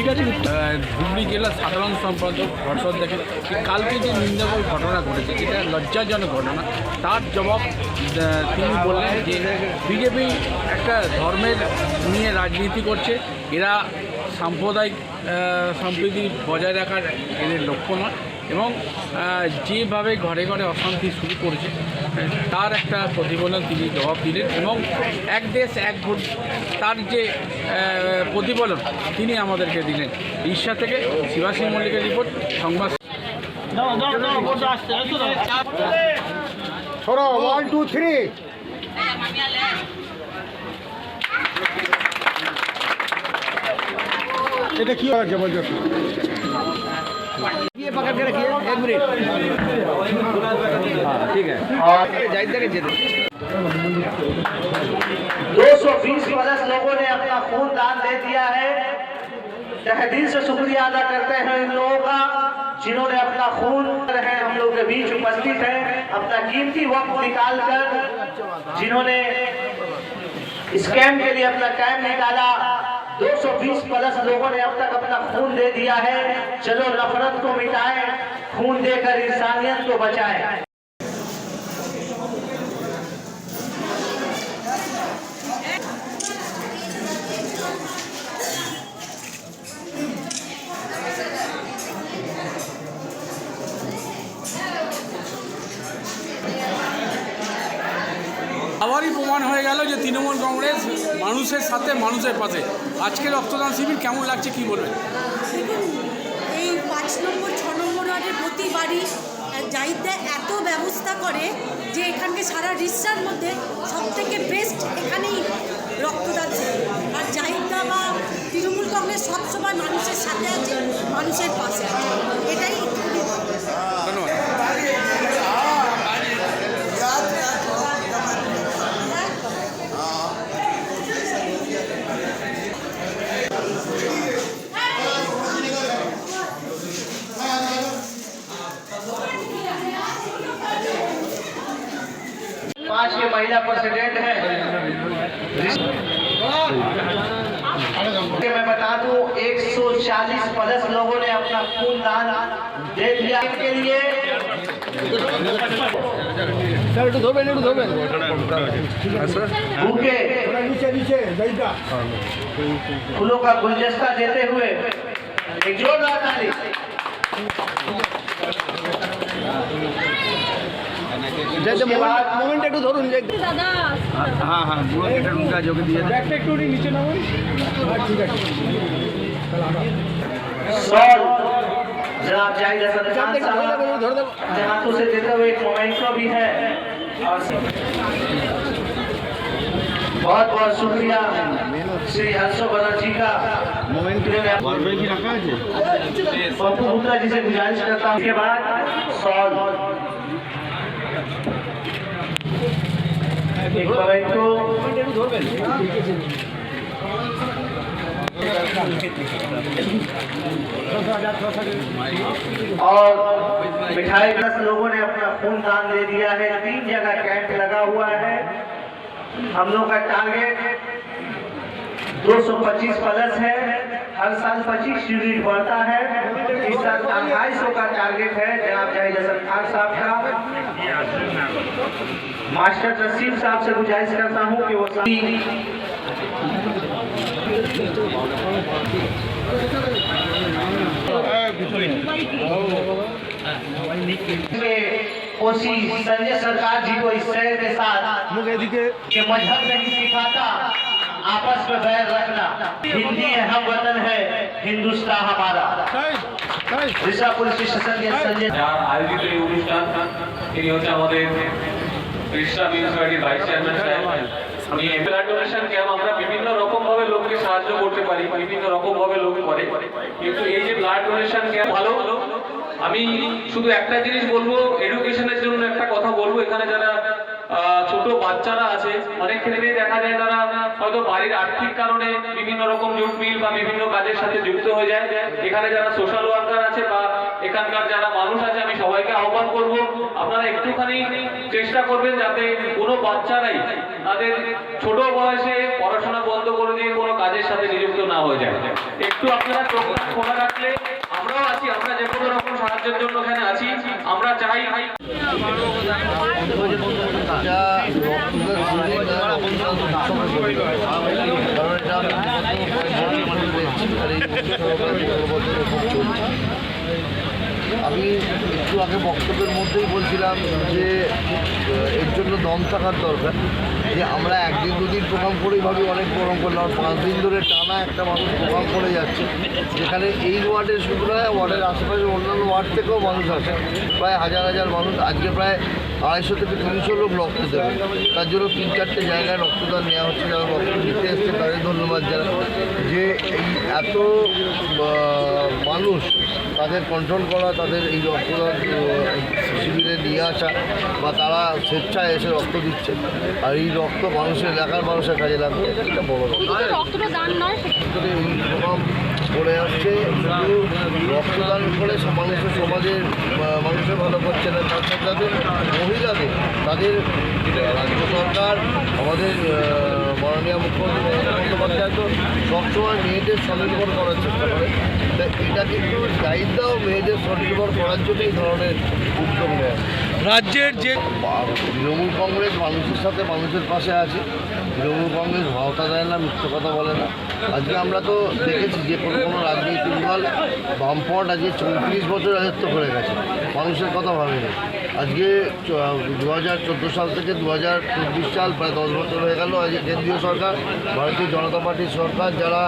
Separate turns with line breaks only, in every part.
ঠিক আছে হুগলি জেলার সাধারণ সম্পাদক হর্ষদ দেখে কালকে যে নিন্দাকর ঘটনা ঘটেছে, যেটা লজ্জাজনক ঘটনা, তার জবাব তিনি বললেন যে বিজেপি একটা ধর্মের নিয়ে রাজনীতি করছে, এরা সাম্প্রদায়িক সম্প্রীতি বজায় রাখার এদের লক্ষ্য নয়। এবং যেভাবে ঘরে ঘরে অশান্তি শুরু করেছে তার একটা প্রতিফলন তিনি জবাব দিলেন এবং এক দেশ এক ভোট তার যে প্রতিফলন তিনি আমাদেরকে দিলেন। ঈর্ষা থেকে শিবাশী মল্লিকের রিপোর্ট সংবাদ।
ওয়ান টু থ্রি এটা কি হয় জবরদস্ত ये पकड़ के रखिए एक मिनट। हाँ ठीक है। जाहिद तक जेते
220 प्लस लोगों ने अपना खून दान दे दिया है। तहे दिल से शुक्रिया अदा करते हैं इन लोगों का जिन्होंने अपना खून है। हम लोग के बीच उपस्थित है। अपना कीमती वक्त निकाल कर जिन्होंने इस कैंप के लिए अपना कैंप निकाला 220 प्लस लोगों ने अब तक अपना खून दे दिया है। चलो नफरत को मिटाएँ, खून देकर इंसानियत को बचाएँ।
আবারই প্রমাণ হয়ে গেল যে তৃণমূল কংগ্রেস মানুষের সাথে মানুষের পাশে। আজকে রক্তদান শিবির কেমন লাগছে, কি বলবেন?
এই পাঁচ নম্বর, ছ নম্বর ওয়ার্ডের প্রতি বাড়ি এত ব্যবস্থা করে যে এখানকে সারা রিসার মধ্যে সব থেকে বেস্ট এখানেই রক্তদান। আর জাহিদা বা তৃণমূল কংগ্রেস সবসময় মানুষের সাথে আছে, মানুষের পাশে আছে।
मैं बता दूँ 140 प्लस लोगों ने अपना खून दान दे दिया। के लिए
सर तो दो
मिनट
दो मिनट भूखे
फूलों का गुलदस्ता देते हुए एक जोरदार ताली।
মোমেন্ট একটু ধরুন হ্যাঁ হ্যাঁ পুরো এটা রুমটা যোগে দিয়ে ব্যাগটা একটু নিচে নামাই হ্যাঁ ঠিক আছে
सॉल जनाब जाहिद हसन खान
ধরে
साहब
দেবো ধরে দেবো
अपने हाथों से देते हुए एक मोमेंटो भी है और बहुत बहुत शुक्रिया श्री हर्षो बनर्जी का
মোমেন্ট
जिन्होंने
ঘরবে কি রাখা আছে
पप्पू गुप्ता जी से गुजारिश करता हूँ इसके बाद सॉल एक मोमेंटो
একটু ধরবেন
और मिठाई दस लोगों ने अपना खून दान दे दिया है तीन जगह कैंप लगा हुआ है हम लोग का टारगेट 225 प्लस है हर साल 25 यूनिट बढ़ता है। इस साल अढ़ाई सौ का टारगेट है जनाब जाहिद हसन खान साहब का। मास्टर तसीम साहब से गुजारिश करता हूँ कि वो कोशिश संजय सरकार जी को इस शहर के साथ मज़हब नहीं सिखाता। आपस में बैर रखना हिंदी है हम वतन है हिंदुस्तान हमारा ऋषा पुलिस स्टेशन के संजय
যার আয়োজিত এই অনুষ্ঠান তিনি হচ্ছে আমাদের কৃষ্ণা মিউনিসিপ্যালিটির ভাইস চেয়ারম্যান সাহেব উনি ব্লাড ডোনেশন ক্যাম্প আমরা সাহায্য করতে পারি বিভিন্ন রকম ভাবে লোক করে কিন্তু এই যে ব্লাড ডোনেশন ক্যাম্প ভালো আমি শুধু একটা জিনিস বলবো এডুকেশনের জন্য একটা কথা বলবো এখানে যারা আহ, ছোট বাচ্চারা আছে। অনেক ক্ষেত্রেই দেখা যায় তারা হয়তো বাড়ির আর্থিক কারণে বিভিন্ন রকম জুট মিল বা বিভিন্ন কাজের সাথে যুক্ত হয়ে যায়। এখানে যারা সোশ্যাল ওয়ার্কার আছে বা এখানকার যারা মানুষ আছে, আমি সবাইকে আহ্বান করব, আপনারা একটুখানি চেষ্টা করবেন যাতে কোনো বাচ্চারাই তাদের ছোট বয়সে পড়াশোনা বন্ধ করে দিয়ে কোনো কাজের সাথে নিযুক্ত না হয়ে যায়। একটু আপনারা চোখটা খোলা রাখলে, আমরাও আছি, আমরা কোনো রকম সাহায্যের জন্য এখানে আছি আমরা চাই।
আমি একটু আগে বক্তব্যের মধ্যেই বলছিলাম যে, এর জন্য দম থাকার দরকার যে আমরা একদিন দুদিন প্রোগ্রাম করেই ভাবি, অনেক প্রোগ্রাম করলাম পাঁচ দিন ধরে টানা একটা মানুষ প্রোগ্রাম করে যাচ্ছে। যেখানে এই ওয়ার্ডের শুধু নয় ওয়ার্ডের আশেপাশে অন্যান্য ওয়ার্ড থেকেও মানুষ আসে। প্রায় হাজার হাজার মানুষ, আজকে প্রায় আড়াইশো থেকে তিনশো লোক রক্ত দেবে। তার জন্য তিন চারটে জায়গায় রক্তদান নেওয়া হচ্ছে, যারা রক্ত দিতে এসছে, তাদের ধন্যবাদ যারা যে এই এত মানুষ তাদের কন্ট্রোল করা তাদের এই রক্তদান শিবিরে নিয়ে আসা বা তারা স্বেচ্ছায় এসে রক্ত দিচ্ছে। আর এই রক্ত মানুষের এলাকার মানুষের কাজে লাগবে এটা বড় এই প্রোগ্রাম করে আসছে শুধু রক্তদান করে মানুষের সমাজের মানুষের ভালো করছে না তার সাথে সাথে মহিলাদের তাদের রাজ্য সরকার আমাদের মাননীয় মুখ্যমন্ত্রী বন্দ্যোপাধ্যায় তো সবসময় মেয়েদের স্বনির্ভর করার চেষ্টা করে। তা এটা কিন্তু দায়িত্বও মেয়েদের স্বনির্ভর করার জন্য এই ধরনের উদ্যোগ নেয়।
রাজ্যের যে
তৃণমূল কংগ্রেস মানুষের সাথে মানুষের পাশে আছে। তৃণমূল কংগ্রেস ভাওতা দেয় না মিথ্যে কথা বলে না। আজকে আমরা তো দেখেছি যে কোনো কোনো রাজনৈতিক দল বামপট আজকে চৌত্রিশ বছর রাজত্ব করে গেছে। মানুষের কথা ভাবেনি। আজকে দু হাজার চোদ্দ সাল থেকে দু হাজার চব্বিশ সাল প্রায় দশ বছর হয়ে গেল আজকে কেন্দ্রীয় সরকার, ভারতীয় জনতা পার্টির সরকার, যারা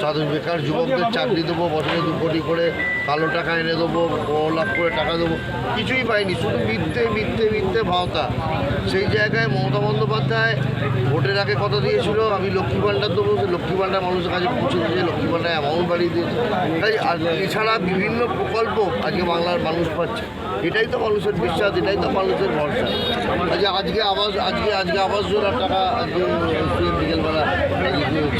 সাধারণ বেকার যুবকদের চাকরি দেবো, বছরে দু কোটি করে কালো টাকা এনে দেবো লাখ করে টাকা দেবো, কিছুই পাইনি, শুধু মিথ্যে মিথ্যে মিথ্যে ভাওতা। সেই জায়গায় মমতা বন্দ্যোপাধ্যায় ভোটের আগে কথা দিয়েছিল, আমি লক্ষ্মী ভাণ্ডার দেবো লক্ষ্মী ভাণ্ডার মানুষের কাছে পৌঁছে দিয়েছে, লক্ষ্মী ভাণ্ডার অ্যামাউন্ট বাড়িয়ে দিয়েছে। তাই আর এছাড়া বিভিন্ন প্রকল্প আজকে বাংলার মানুষ পাচ্ছে। এটাই তো মানুষের বিশ্বাস, এটাই তো মানুষের ভরসা। আজকে আজকে আবাস, আজকে আজকে আবাস যোজনার টাকা বিকেলবেলা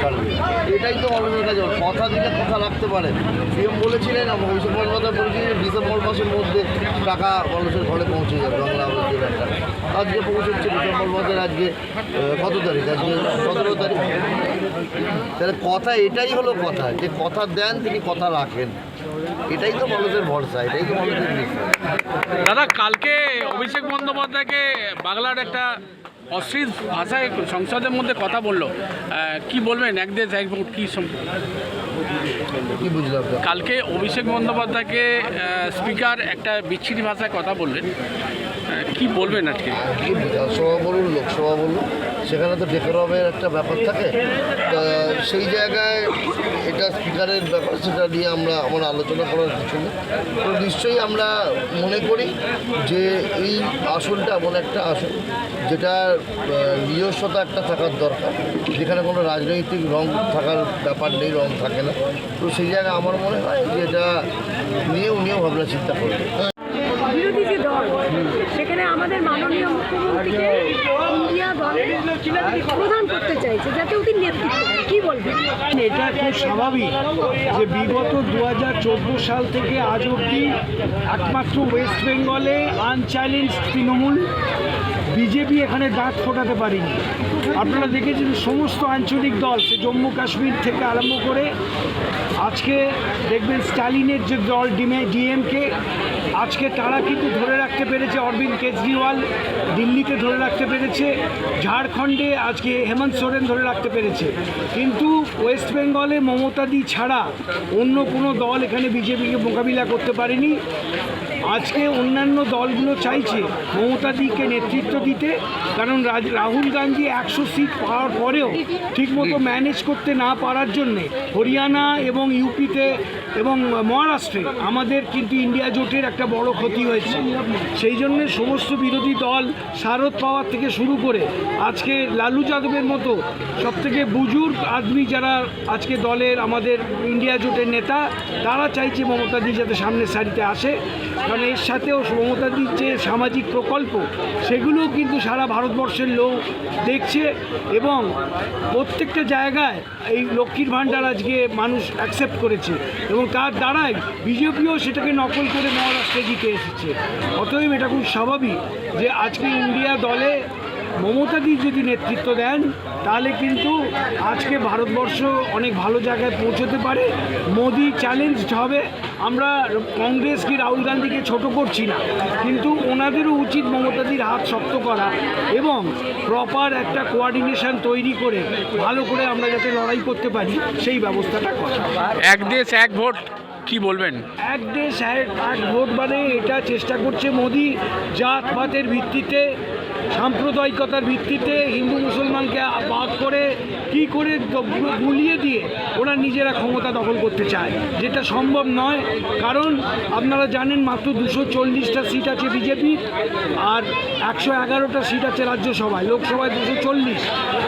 ছাড়বে। এটাই তো মানুষের কাছে কথা দিলে কথা রাখতে পারে। সিএম বলেছিলেন অভিষেক বলেছিলেন ডিসেম্বর মাসের মধ্যে টাকা মানুষের ঘরে পৌঁছে যাবে বাংলা আবাস যোজনার টাকা আজকে পৌঁছচ্ছে ডিসেম্বর মাসের আজকে কত তারিখ? আজকে সতেরো তারিখ। তাহলে কথা, এটাই হলো কথা। যে কথা দেন, তিনি কথা রাখেন। এটাই তো মানুষের ভরসা এটাই তো মানুষের বিশ্বাস।
দাদা কালকে অভিষেক বন্দ্যোপাধ্যায়কে বাংলার একটা অশ্লীল ভাষায় সংসদের মধ্যে কথা বলল। কি বলবেন? এক দেশ এক ভোট কি
কি বুঝলাম?
কালকে অভিষেক বন্দ্যোপাধ্যায়কে স্পিকার একটা বিচ্ছিরি ভাষায় কথা বললেন। কি বলবেন আজকে?
কি বিধানসভা বলুন লোকসভা বলুন সেখানে তো ডেকোরামের একটা ব্যাপার থাকে। তা সেই জায়গায় এটা স্পিকারের ব্যাপার সেটা নিয়ে আমরা আমার আলোচনা করার কিছু নেই। তো নিশ্চয়ই আমরা মনে করি যে এই আসনটা এমন একটা আসন যেটার আহ, নিজস্বতা একটা থাকার দরকার। যেখানে কোনো রাজনৈতিক রং থাকার ব্যাপার নেই রং থাকে না। তো সেই জায়গায় আমার মনে হয় যে এটা নিয়ে উনিও ভাবনা চিন্তা করবে
বিরোধী যে দল সেখানে আমাদের মাননীয় মুখ্যমন্ত্রীকে ইন্ডিয়া দলের প্রধান করতে চাইছে, যাতে ওদের নেতৃত্ব কি বলবেন?
এটা খুব স্বাভাবিক যে বিগত দু হাজার চোদ্দ সাল থেকে আজ অবধি একমাত্র ওয়েস্ট বেঙ্গলে আনচ্যালেঞ্জ তৃণমূল বিজেপি এখানে দাঁত ফোটাতে পারেনি। আপনারা দেখেছেন সমস্ত আঞ্চলিক দল, সে জম্মু কাশ্মীর থেকে আরম্ভ করে আজকে দেখবেন স্টালিনের যে দল ডিমে ডিএমকে আজকে তারা কিন্তু ধরে রাখতে পেরেছে অরবিন্দ কেজরিওয়াল দিল্লিতে ধরে রাখতে পেরেছে, ঝাড়খণ্ডে আজকে হেমন্ত সোরেন ধরে রাখতে পেরেছে। কিন্তু ওয়েস্ট বেঙ্গলে মমতাদি ছাড়া অন্য কোনো দল এখানে বিজেপিকে মোকাবিলা করতে পারেনি। আজকে অন্যান্য দলগুলো চাইছে মমতাদিকে নেতৃত্ব দিতে, কারণ রাজ- রাহুল গান্ধী একশো সিট পাওয়ার পরেও ঠিকমতো ম্যানেজ করতে না পারার জন্যে হরিয়ানা এবং ইউপিতে এবং মহারাষ্ট্রে আমাদের কিন্তু ইন্ডিয়া জোটের একটা বড় ক্ষতি হয়েছে। সেই জন্য সমস্ত বিরোধী দল শারদ পাওয়ার থেকে শুরু করে আজকে লালু যাদবের মতো সব থেকে বুজুর্গ আদমি যারা আজকে দলের আমাদের ইন্ডিয়া জোটের নেতা, তারা চাইছে মমতাদি যাতে সামনের সারিতে আসে। কারণ এর সাথেও মমতাদির দিচ্ছে সামাজিক প্রকল্প। সেগুলোও কিন্তু সারা ভারতবর্ষের লোক দেখছে এবং প্রত্যেকটা জায়গায় এই লক্ষ্মীর ভাণ্ডার আজকে মানুষ অ্যাকসেপ্ট করেছে এবং তার দ্বারাই বিজেপিও সেটাকে নকল করে মহারাষ্ট্রে জিতে এসেছে। অতএব এটা খুব স্বাভাবিক যে আজকে ইন্ডিয়া দলে মমতাদি যদি নেতৃত্ব দেন তাহলে কিন্তু আজকে ভারতবর্ষ অনেক ভালো জায়গায় পৌঁছতে পারে। মোদি চ্যালেঞ্জড হবে। আমরা কংগ্রেস কি রাহুল গান্ধীকে ছোট করছি না। কিন্তু ওনাদেরও উচিত মমতাদির হাত শক্ত করা এবং প্রপার একটা কোয়ার্ডিনেশন তৈরি করে ভালো করে আমরা যাতে লড়াই করতে পারি সেই ব্যবস্থাটা করা।
এক দেশ এক ভোট কি বলবেন?
এক দেশ এক এক ভোট মানে এটা চেষ্টা করছে মোদি জাতপাতের ভিত্তিতে সাম্প্রদায়িকতার ভিত্তিতে হিন্দু মুসলমানকে বাদ করে কি করে গুলিয়ে দিয়ে ওরা নিজেরা ক্ষমতা দখল করতে চায়, যেটা সম্ভব নয়। কারণ আপনারা জানেন মাত্র দুশো চল্লিশটা সিট আছে বিজেপির আর একশো এগারোটা সিট আছে রাজ্যসভায়, লোকসভায় দুশো চল্লিশ।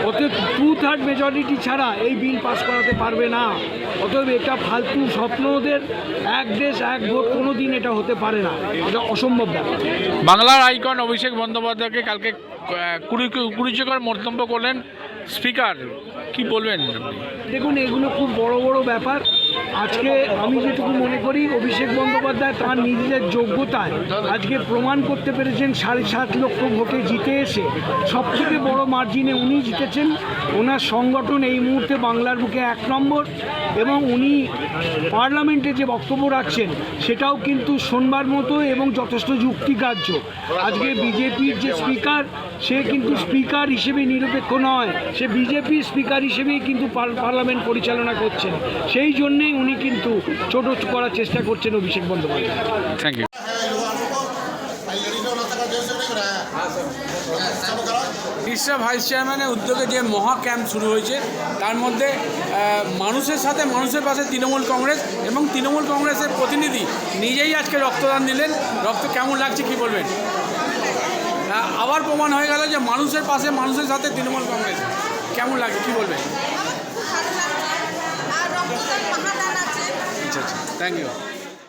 অতএব টু থার্ড মেজরিটি ছাড়া এই বিল পাস করাতে পারবে না। অতএব এটা ফালতু স্বপ্ন ওদের। এক দেশ, এক ভোট কোনো দিন এটা হতে পারে না। এটা অসম্ভব ব্যাপার।
বাংলার আইকন অভিষেক বন্দ্যোপাধ্যায়কে কালকে কুড়ি কুড়িচকর মন্তব্য করলেন স্পিকার কি বলবেন
দেখুন এগুলো খুব বড় বড় ব্যাপার। আজকে আমি যেটুকু মনে করি, অভিষেক বন্দ্যোপাধ্যায় তার নিজের যোগ্যতায় আজকে প্রমাণ করতে পেরেছেন, সাড়ে সাত লক্ষ ভোটে জিতে এসে। সব থেকে বড় মার্জিনে উনি জিতেছেন। ওনার সংগঠন এই মুহূর্তে বাংলার বুকে এক নম্বর এবং উনি পার্লামেন্টে যে বক্তব্য রাখছেন, সেটাও কিন্তু শোনবার মতো এবং যথেষ্ট যুক্তিকার্য আজকে বিজেপির যে স্পিকার, সে কিন্তু স্পিকার হিসেবে নিরপেক্ষ নয়। সে বিজেপির স্পিকার হিসেবেই কিন্তু পার- পার্লামেন্ট পরিচালনা করছেন। সেই জন্যেই উনি কিন্তু ছোট করার চেষ্টা করছেন অভিষেক বন্দ্যোপাধ্যায়।
থ্যাংক ইউ
রিসা ভাইস চেয়ারম্যানের উদ্যোগে যে মহা ক্যাম্প শুরু হয়েছে তার মধ্যে মানুষের সাথে মানুষের পাশে তৃণমূল কংগ্রেস এবং তৃণমূল কংগ্রেসের প্রতিনিধি নিজেই আজকে রক্তদান দিলেন। রক্ত কেমন লাগছে কি বলবেন? আবার প্রমাণ হয়ে গেল যে মানুষের পাশে মানুষের সাথে তৃণমূল কংগ্রেস। কেমন লাগছে কি বলবেন? আচ্ছা আচ্ছা থ্যাংক ইউ